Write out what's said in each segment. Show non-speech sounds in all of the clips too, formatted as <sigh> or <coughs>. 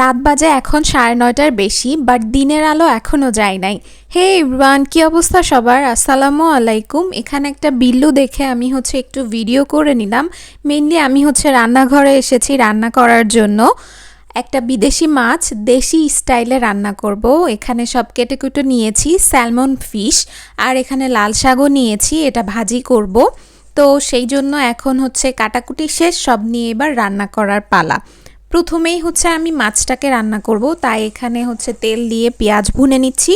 রাত বাজে এখন সাড়ে নয়টার বেশি বাট দিনের আলো এখনও যায় নাই। হে ইব্রান কি অবস্থা সবার? আসসালামু আলাইকুম। এখানে একটা বিল্লু দেখে আমি হচ্ছে একটু ভিডিও করে নিলাম। মেনলি আমি হচ্ছে রান্নাঘরে এসেছি রান্না করার জন্য। একটা বিদেশি মাছ, দেশি স্টাইলে রান্না করব। এখানে সব কেটে কুটে নিয়েছি স্যালমন ফিশ আর এখানে লাল শাকও নিয়েছি, এটা ভাজি করব। তো সেই জন্য এখন হচ্ছে কাটাকুটি শেষ, সব নিয়ে এবার রান্না করার পালা। প্রথমেই হচ্ছে আমি মাছটাকে রান্না করব, তাই এখানে হচ্ছে তেল দিয়ে পেঁয়াজ ভুনে নিচ্ছি।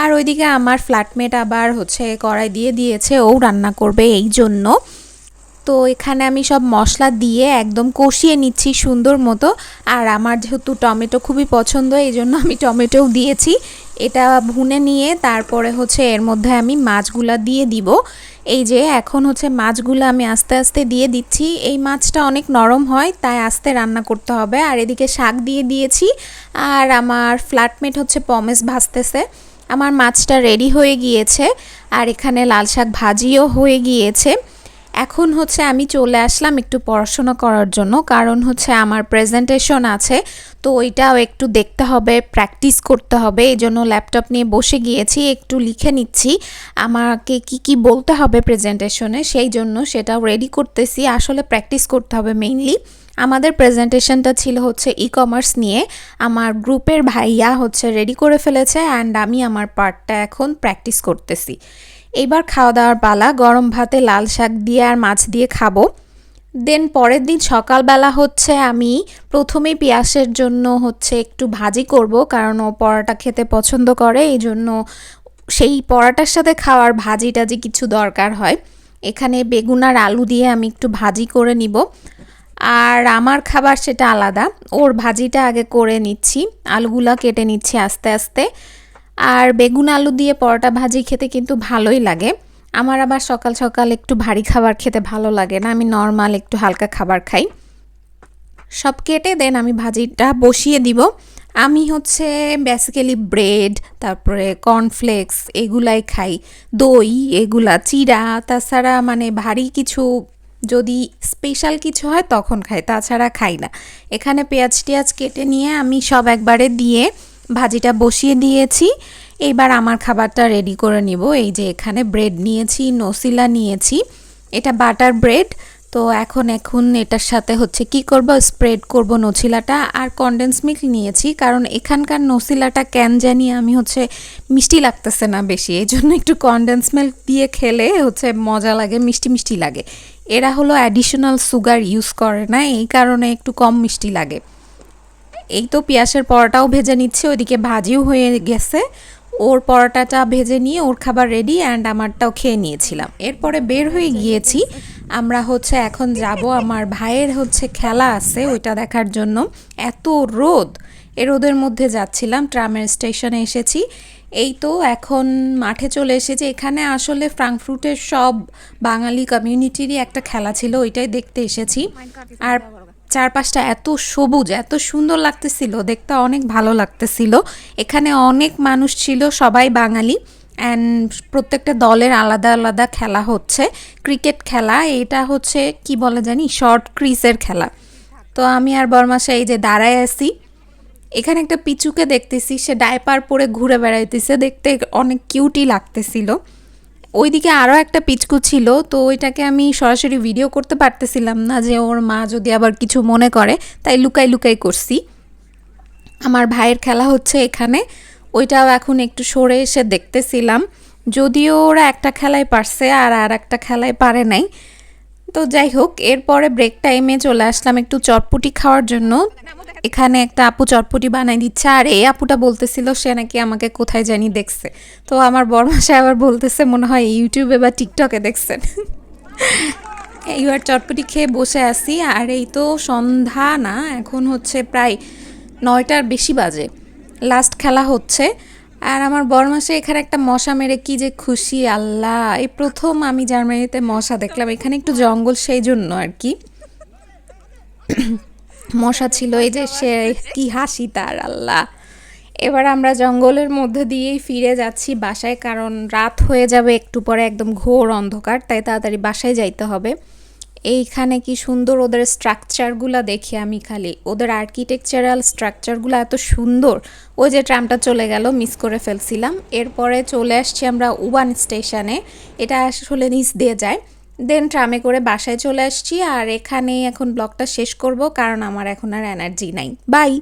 আর ওইদিকে আমার ফ্ল্যাটমেট আবার হচ্ছে কড়াই দিয়ে দিয়েছে, ও রান্না করবে এই জন্য। তো এখানে আমি সব মশলা দিয়ে একদম কষিয়ে নিচ্ছি সুন্দর মতো। আর আমার যেহেতু টমেটো খুবই পছন্দ, এই জন্য আমি টমেটোও দিয়েছি। এটা ভুনে নিয়ে তারপরে হচ্ছে এর মধ্যে আমি মাছগুলা দিয়ে দিব। এই যে এখন হচ্ছে মাছগুলো আমি আস্তে আস্তে দিয়ে দিচ্ছি। এই মাছটা অনেক নরম হয়, তাই আস্তে রান্না করতে হবে। আর এদিকে শাক দিয়ে দিয়েছি। আর আমার ফ্ল্যাটমেট হচ্ছে পমেস ভাজতেছে। আমার মাছটা রেডি হয়ে গিয়েছে। আর এখানে লাল শাক ভাজিও হয়ে গিয়েছে। এখন হচ্ছে আমি চলে আসলাম একটু পড়াশোনা করার জন্য, কারণ হচ্ছে আমার প্রেজেন্টেশন আছে, তো ওইটাও একটু দেখতে হবে প্র্যাকটিস করতে হবে এই জন্য ল্যাপটপ নিয়ে বসে গিয়েছি, একটু লিখে নিচ্ছি। আমাকে কি কি বলতে হবে প্রেজেন্টেশনে সেই জন্য সেটাও রেডি করতেছি। আসলে প্র্যাকটিস করতে হবে মেইনলি আমাদের প্রেজেন্টেশনটা ছিল হচ্ছে ই কমার্স নিয়ে। আমার গ্রুপের ভাইয়া হচ্ছে রেডি করে ফেলেছে অ্যান্ড আমি আমার পার্টটা এখন প্র্যাকটিস করতেছি। এইবার খাওয়া দাওয়ার পালা, গরম ভাতে লাল শাক দিয়ে আর মাছ দিয়ে খাব। দেন পরের দিন সকালবেলা হচ্ছে আমি প্রথমে পিয়াসের জন্য হচ্ছে একটু ভাজি করব, কারণ ও পরোটা খেতে পছন্দ করে এই জন্য সেই পরোটার সাথে খাওয়ার ভাজি টাজি কিছু দরকার হয়, এখানে বেগুন আর আলু দিয়ে আমি একটু ভাজি করে নিব। আর আমার খাবার সেটা আলাদা, ওর ভাজিটা আগে করে নিচ্ছি, আলুগুলা কেটে নিচ্ছি আস্তে আস্তে। আর বেগুন আলু দিয়ে পরোটা ভাজি খেতে কিন্তু ভালোই লাগে। আমার আবার সকাল সকাল একটু ভারী খাবার খেতে ভালো লাগে না, আমি নর্মাল একটু হালকা খাবার খাই। সব কেটে দেন আমি ভাজিটা বসিয়ে দিব। আমি হচ্ছে বেসিক্যালি ব্রেড তারপরে কর্নফ্লেক্স এগুলাই খাই। দই, এগুলা চিরা তাছাড়া মানে ভারী কিছু যদি স্পেশাল কিছু হয় তখন খাই, তাছাড়া খাই না। এখানে পেঁয়াজ টেয়াজ কেটে নিয়ে আমি সব একবারে দিয়ে ভাজিটা বসিয়ে দিয়েছি। এবার আমার খাবারটা রেডি করে নিব। এই যে এখানে ব্রেড নিয়েছি নসিলা নিয়েছি। এটা বাটার ব্রেড তো এখন এখন এটার সাথে হচ্ছে কি করব? স্প্রেড করব নছিলাটা আর কন্ডেন্স মিল্ক নিয়েছি। কারণ এখানকার নসিলাটা ক্যান জানি আমি হচ্ছে মিষ্টি লাগতেছে না বেশি। এই জন্য একটু কন্ডেন্স মিল্ক দিয়ে খেলে হচ্ছে মজা লাগে, মিষ্টি মিষ্টি লাগে। এরা হলো অ্যাডিশনাল সুগার ইউজ করে না। এই কারণে একটু কম মিষ্টি লাগে। এই তো পেঁয়াজের পরোটাও ভেজে নিচ্ছে, ওইদিকে ভাজিও হয়ে গেছে। ওর পরোটাটা ভেজে নিয়ে ওর খাবার রেডি অ্যান্ড আমারটাও খেয়ে নিয়েছিলাম। এরপরে বের হয়ে গিয়েছি, আমরা হচ্ছে এখন যাব, আমার ভাইয়ের হচ্ছে খেলা আছে ওইটা দেখার জন্য। এত রোদ, এ রোদের মধ্যে যাচ্ছিলাম, ট্রামের স্টেশনে এসেছি। এই তো এখন মাঠে চলে এসেছি, এখানে আসলে ফ্রাঙ্কফ্রুটের সব বাঙালি কমিউনিটিরই একটা খেলা ছিল, ওইটাই দেখতে এসেছি। আর চারপাশটা এত সবুজ, এত সুন্দর লাগতেছিল, দেখতে অনেক ভালো লাগতেছিল। এখানে অনেক মানুষ ছিল, সবাই বাঙালি। অ্যান্ড প্রত্যেকটা দলের আলাদা আলাদা খেলা হচ্ছে। ক্রিকেট খেলা, এটা হচ্ছে, কি বলে জানি? শর্ট ক্রিজের খেলা। তো আমি আর বরমাসা এই যে দাঁড়ায় আছি, এখানে একটা পিচুকে দেখতেছি, সে ডাইপার পরে ঘুরে বেড়াইতেছে, দেখতে অনেক কিউটি লাগতেছিল। ওইদিকে আরও একটা পিচকু ছিল, তো ওইটাকে আমি সরাসরি ভিডিও করতে পারতেছিলাম না যে ওর মা যদি আবার কিছু মনে করে, তাই লুকাই লুকাই করছি। আমার ভাইয়ের খেলা হচ্ছে এখানে, ওইটাও এখন একটু সরে এসে দেখতেছিলাম। যদিও ওরা একটা খেলায় পারছে আর আর একটা খেলায় পারে নাই তো যাই হোক এরপরে ব্রেক টাইমে চলে আসলাম একটু চটপুটি খাওয়ার জন্য। এখানে একটা আপু চটপটি বানাই দিচ্ছে। আর এই আপুটা বলতেছিল, সে নাকি আমাকে কোথায় জানি দেখছে। তো আমার বরমাসে আবার বলতেছে, মনে হয় ইউটিউবে বা টিকটকে দেখছেন। এইবার চটপটি খেয়ে বসে আছি। আর এই তো সন্ধ্যা না, এখন হচ্ছে প্রায় নয়টার বেশি বাজে। লাস্ট খেলা হচ্ছে। আর আমার বরমাসে এখানে একটা মশা মেরে কি যে খুশি, আল্লাহ। এই প্রথম আমি জার্মানিতে মশা দেখলাম, এখানে একটু জঙ্গল সেই জন্য আর কি। <coughs> মশা ছিল, এই যে সে কি হাসি তার, আল্লাহ। এবার আমরা জঙ্গলের মধ্যে দিয়েই ফিরে যাচ্ছি বাসায়, কারণ রাত হয়ে যাবে একটু পরে, একদম ঘোর অন্ধকার, তাই তাড়াতাড়ি বাসায় যাইতে হবে। এইখানে কি সুন্দর ওদের স্ট্রাকচারগুলো দেখি আমি খালি? ওদের আর্কিটেকচারাল স্ট্রাকচারগুলো এত সুন্দর। ওই যে ট্রামটা চলে গেল মিস করে ফেলছিলাম। এরপরে চলে আসছি আমরা উবান স্টেশনে এটা আসলে নিচ দিয়ে যায়। দেন ট্রামে করে বাসায় চলে আসছি আর এখানেই এখন ব্লগটা শেষ করব কারণ আমার এখন আর এনার্জি নাই। বাই